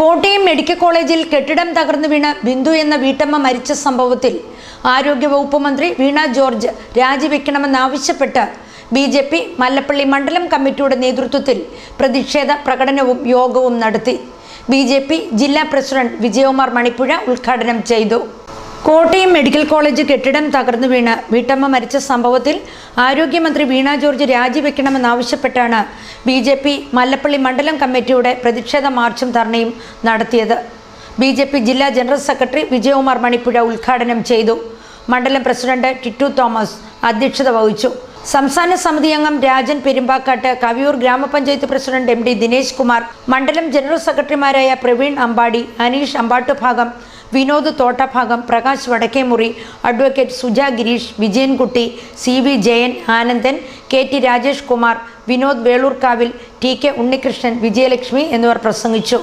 Kottayam medical കോളേജിൽ കെട്ടിടം തകർന്നു വീണ ബിന്ദു എന്ന വീട്ടമ്മ മരിച്ച സംഭവത്തിൽ ആരോഗ്യവകുപ്പ് മന്ത്രി വീണ ജോർജ് രാജിവെക്കണമെന്നാവശ്യപ്പെട്ട് ബി ജെ പി മല്ലപ്പള്ളി മണ്ഡലം കമ്മിറ്റിയുടെ നേതൃത്വത്തിൽ പ്രതിഷേധ പ്രകടനവും യോഗവും നടത്തി. ബി ജെ പി ജില്ലാ പ്രസിഡന്റ് വിജയകുമാർ മണിപ്പുഴ ഉദ്ഘാടനം ചെയ്തു. കോട്ടയം മെഡിക്കൽ കോളേജ് കെട്ടിടം തകർന്നു വീണ്. വീട്ടമ്മ മരിച്ച സംഭവത്തിൽ ആരോഗ്യമന്ത്രി വീണ ജോർജ് രാജിവെക്കണമെന്നാവശ്യപ്പെട്ടാണ് ബി ജെ പി മല്ലപ്പള്ളി മണ്ഡലം കമ്മിറ്റിയുടെ പ്രതിഷേധ മാർച്ചും ധർണയും നടത്തിയത്. ബി ജെ പി ജില്ലാ ജനറൽ സെക്രട്ടറി വിജയകുമാർ മണിപ്പുഴ ഉദ്ഘാടനം ചെയ്തു. മണ്ഡലം പ്രസിഡന്റ് ടിറ്റു തോമസ് അധ്യക്ഷത വഹിച്ചു. സംസ്ഥാന സമിതി അംഗം രാജൻ പെരുമ്പാക്കാട്ട് കവിയൂർ ഗ്രാമപഞ്ചായത്ത് president M D Dinesh Kumar മണ്ഡലം ജനറൽ സെക്രട്ടറിമാരായ Praveen Ambadi Aneesh Ambattubhagam Vinod Thottabhagam Prakash Vadakkemuri advocate Suja Girish Vijayankutty C V Jayan Anandan K T Rajesh Kumar Vinod വേളൂർക്കാവിൽ T K Unnikrishnan Vijayalakshmi എന്നിവർ പ്രസംഗിച്ചു.